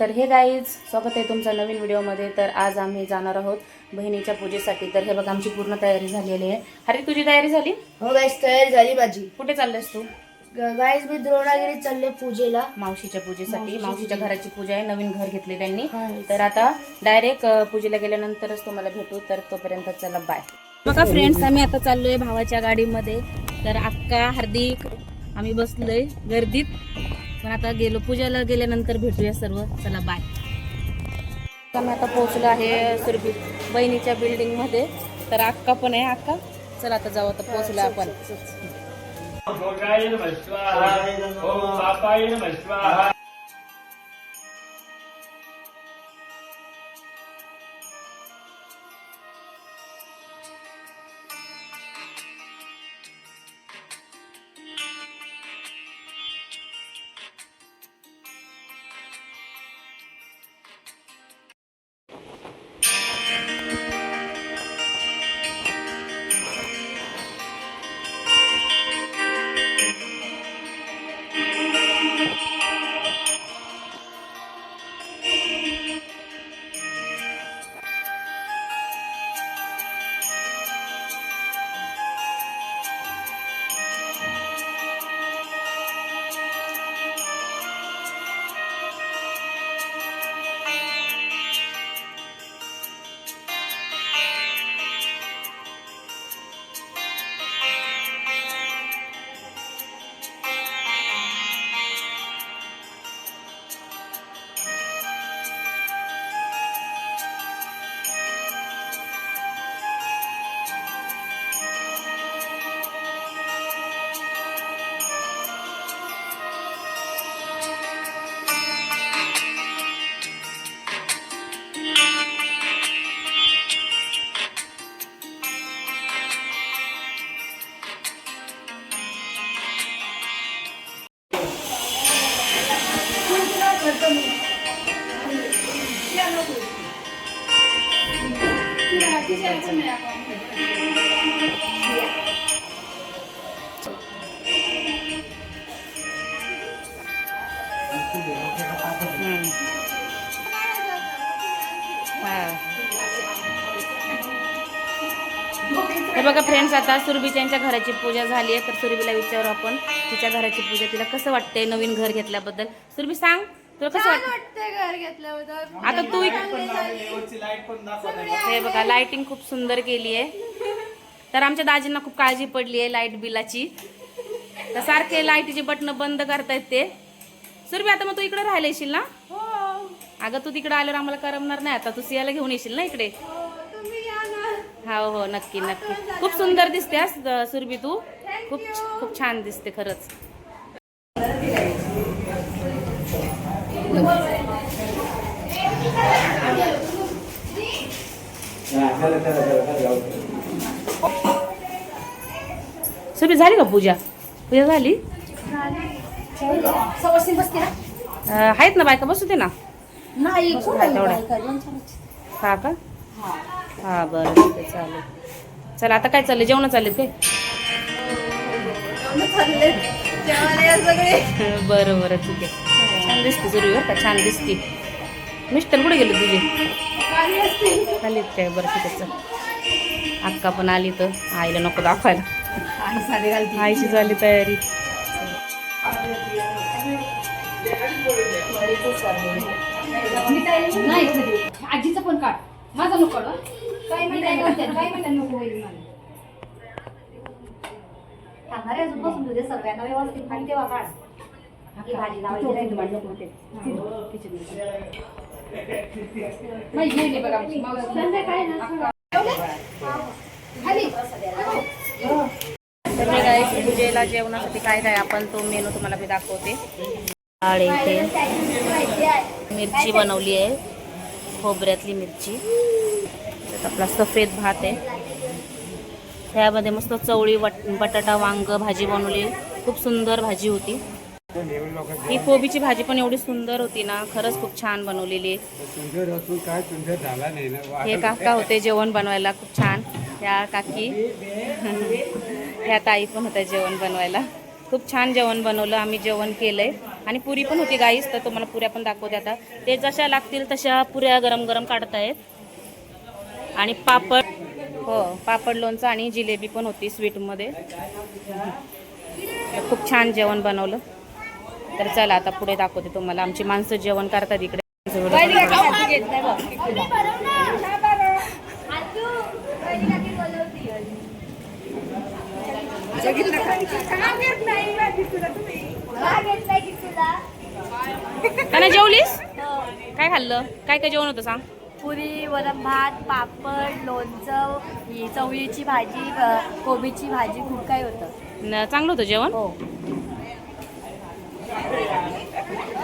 तर हे गाईज स्वागत आहे तुमचं नवीन व्हिडिओमध्ये. तर आज आम्ही जाणार आहोत बहिणीच्या पूजेसाठी. तर हे बघा आमची पूर्ण तयारी झालेली आहे. हरी तुझी तयारी झाली? हो गाईस तयारी झाली माझी. कुठे चाललेस तू? गाईस मी द्रोणागिरीत चालले पूजेला. मावशीच्या पूजेसाठी. मावशीच्या घराची पूजा आहे नवीन घर घेतले त्यांनी. हा. तर आता डायरेक्ट पूजेला गेल्यानंतरच तुम्हाला भेटू. तर तोपर्यंत चला बाय बघा फ्रेंड्स आम्ही आता चाललोय भावाच्या गाडीमध्ये. तर अक्का हार्दिक आम्ही बसलोय गर्दीत. पण आता गेलो पूजेला गेल्यानंतर भेटूया सर्व. चला बाय आम्ही आता पोहोचलो आहे सुरभी बहिणीच्या बिल्डिंगमध्ये. तर अक्का पण आहे अक्का. चला आता जाऊ आता पोहोचलो आपण. हे बघा फ्रेंड्स आता सुरभीच्या घराची पूजा झाली आहे तर सुरभीला विचारू आपण तिच्या घराची पूजा तिला कसं वाटतंय नवीन घर घेतल्याबद्दल. सुरभी सांग. तुला कसं वाटतं? घर घेतल्याबद्दल. आता तू हे बघा लाइटिंग खूप सुंदर केली आहे. तर आमच्या दाजींना खूप काळजी पडली आहे लाइट बिलाची. तर सारखे लाईटीचे बटन बंद करतायत ते. सुरभी आता मग तू इकडे राहायला येशील ना? अगं तू तिकडे आल्यावर आम्हाला करमणार नाही. आता तू सियाला घेऊन येशील ना इकडे? हो हो नक्की नक्की. खूप सुंदर दिसते आज सुरभी तू. खूप खूप छान दिसते खरंच. सुरभी झाली का पूजा? पूजा झाली? आहेत ना बायका? बसू दे ना. नाही हा का? हा बरं ठीक आहे चालेल. चला आता काय चाललंय? जेवण चाललेत काय? बरं बरं ठीक आहे. छान दिसते जरी बरं का? छान दिसते. मिस्टर कुठे गेले तुझे? आले काय? बरं त्याचं अक्का पण आली तर आईला नको दाखवायला. आईची झाली तयारी. आजीचं पण काढ. माझा नको काढ हं. काय म्हणतात काय नको होईल सगळ्यांना व्यवस्थित आणि तेव्हा काढ. ही भाजी लावायची राहिली माझ्या काय पूजेला जेवणासाठी काय काय आपण तो मेनू तुम्हाला मी दाखवते. डाळ इथे. मिरची बनवली आहे. खोबऱ्यातली मिरची. आपला सफेद भात आहे. त्यामध्ये मस्त चवळी वट बटाटा वांग भाजी बनवली. खूप सुंदर भाजी होती. ही कोबीची भाजी पण एवढी सुंदर होती ना खरंच खूप छान बनवलेली. आहे सुंदर असून काय सुंदर झाला नाही ना? हे काका होते जेवण बनवायला खूप छान. या काकी. ह्या ताई पण होत्या जेवण बनवायला. खूप छान जेवण बनवलं आम्ही जेवण केलंय. आणि पुरी पण होती गाईस तर तुम्हाला पुऱ्या पण दाखवते आता. ते जशा लागतील तशा पुऱ्या गरम गरम काढतायत. आणि पापड हो पापड लोणचं आणि जिलेबी पण होती स्वीटमध्ये. खूप छान जेवण बनवलं. तर चला आता पुढे दाखवते तुम्हाला. आमची माणसं जेवण करतात इकडे. काय जेवलीस? काय खाल्लं? काय काय जेवण होतं सांग. पुरी वरण भात पापड लोणचं ही चवळीची भाजी कोबीची भाजी खूप काही होतं. चांगलं होतं जेवण?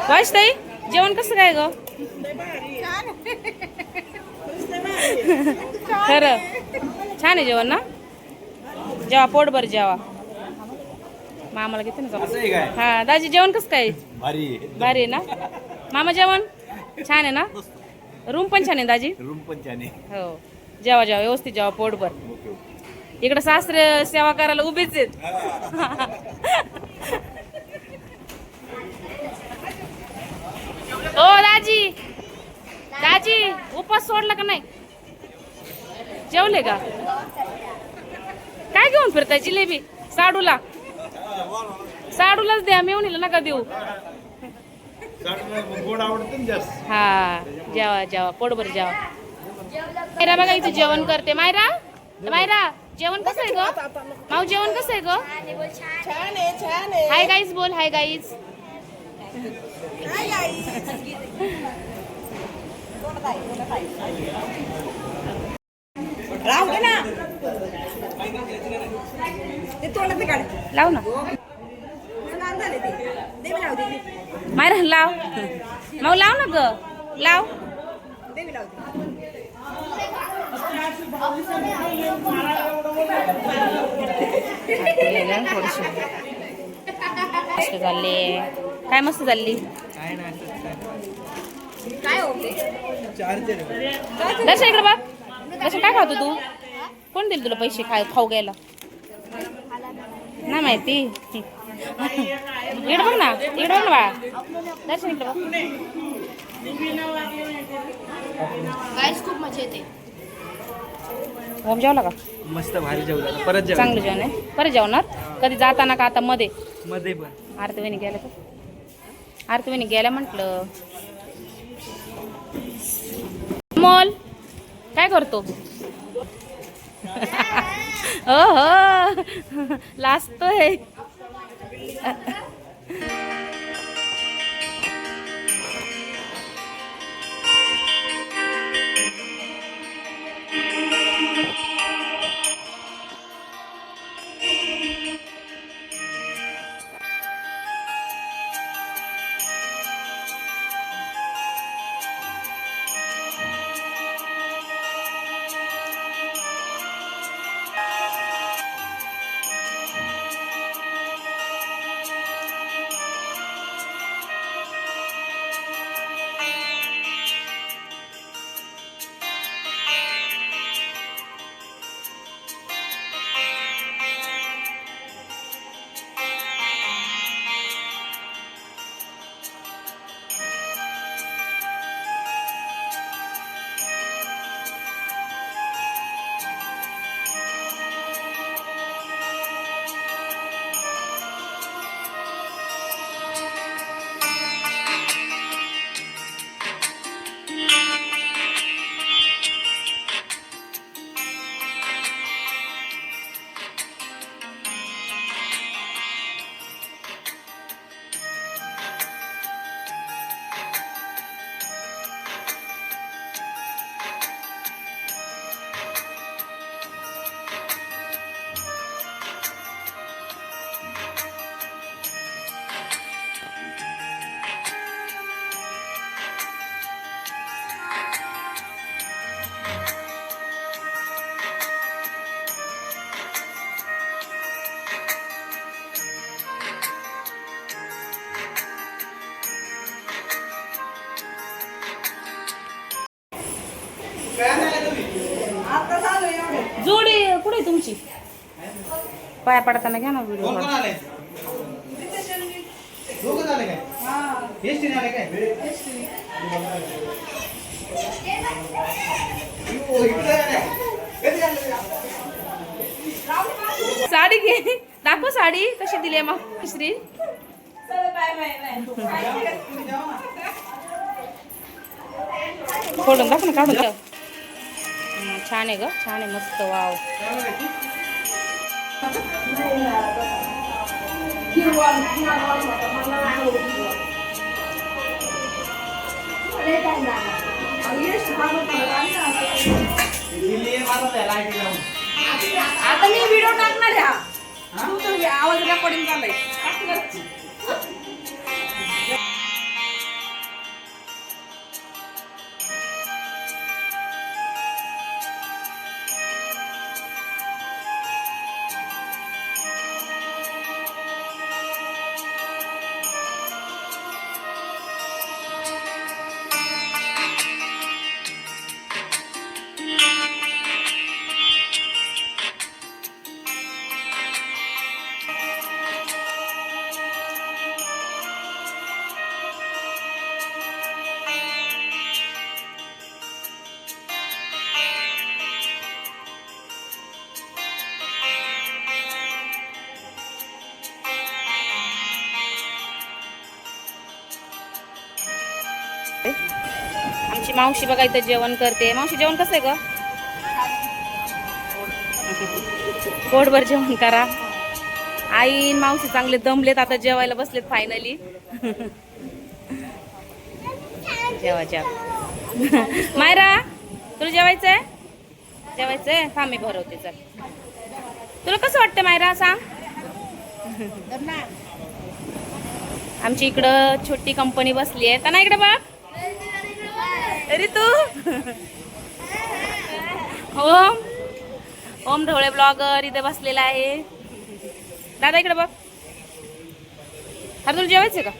वाईस ताई जेवण कसं काय ग? खरं. छान आहे जेवण ना? जेवा पोटभर जेवा. मामाला घेते ना. हा दाजी जेवण कसं काय? भारी भारी आहे ना? मामा जेवण? छान आहे ना? रूम पण छान आहे दाजी? रूम पण छान आहे. हो. जेवा जेवा व्यवस्थित जेवा पोटभर. इकडे सासरे सेवा करायला उभेच आहेत. ओ दाजी दाजी उपास सोडला का नाही? जेवले का? काय घेऊन फिरताय जिलेबी? साडूला. साडूलाच द्या मेवणीला नका देऊ. हा जेवा जेवा पोटभर जेवा. मायरा बघा इथे जेवण करते. मायरा? मायरा जेवण कसं आहे ग? माऊ जेवण कसं आहे ग? हाय गाईज बोल हाय गाईज. लाव ना. मायरा लाव माऊ लाव ना ग. लाव. मस्त झाले. काय मस्त झाली दर्शन इकडे बघ. दर्शन काय खातो तू? कोण दिले तुला पैसे खाय खाऊ घ्यायला? नाही माहिती. इकडे बघ ना. इकडे बघ ना बाळा. दर्शन इकडे बघ. गाईस खूप मजा येते. होम जेवला का? मस्त भारी जेवलं. परत चांगलं जेवण आहे. परत जेवणार? कधी जाताना का आता मध्ये? मध्ये पण. आरती वहिनी गेल्या का आरती वहिनी गेला म्हटलं. मोल काय करतो? हो हो लाजतोय. तुमची पाया पडताना घ्या ना व्हिडिओ साडी घे दाखव साडी कशी दिली मग श्री फोडून दाखव ना काढून ठेव. हम्म, छान आहे ग छान आहे मस्त वाव. आता मी व्हिडिओ टाकणार आहे आवाज रेकॉर्डिंग झालाय आमची मावशी बघा इथं जेवण करते. मावशी जेवण कसं आहे ग? पोटभर जेवण करा. आई मावशी चांगले दमलेत आता जेवायला बसलेत फायनली जेवा जेवा. मायरा तुला जेवायचंय? जेवायचंय? थांब मी भरवते चल. तुला कसं वाटतं मायरा सांग? आमची इकडं छोटी कंपनी बसली आहे. ना इकडे बघ. अरे तू ओम. ओम ढवळे ब्लॉगर इथे बसलेला आहे. दादा इकडे बघ. अरे तुला जेवायचं का?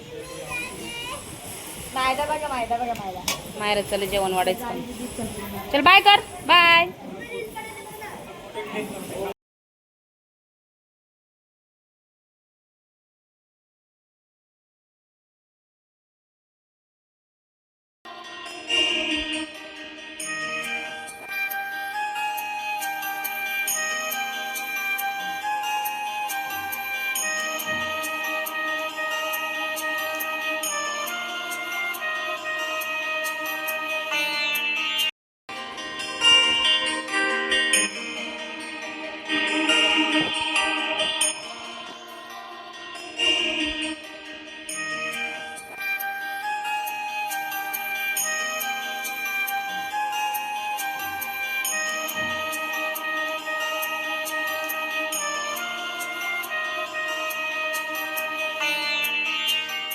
मायदा बघा मायदा बघा मायदा. मायरा चल जेवण वाढायचं. चल बाय कर. बाय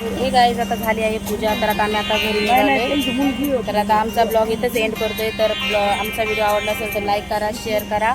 हे गाईज आता झाली आहे पूजा. तर आता आम्ही आता घरी निघालोय तर आता आमचा ब्लॉग इथेच एंड करतोय. तर आमचा व्हिडिओ आवडला असेल तर लाईक करा शेअर करा.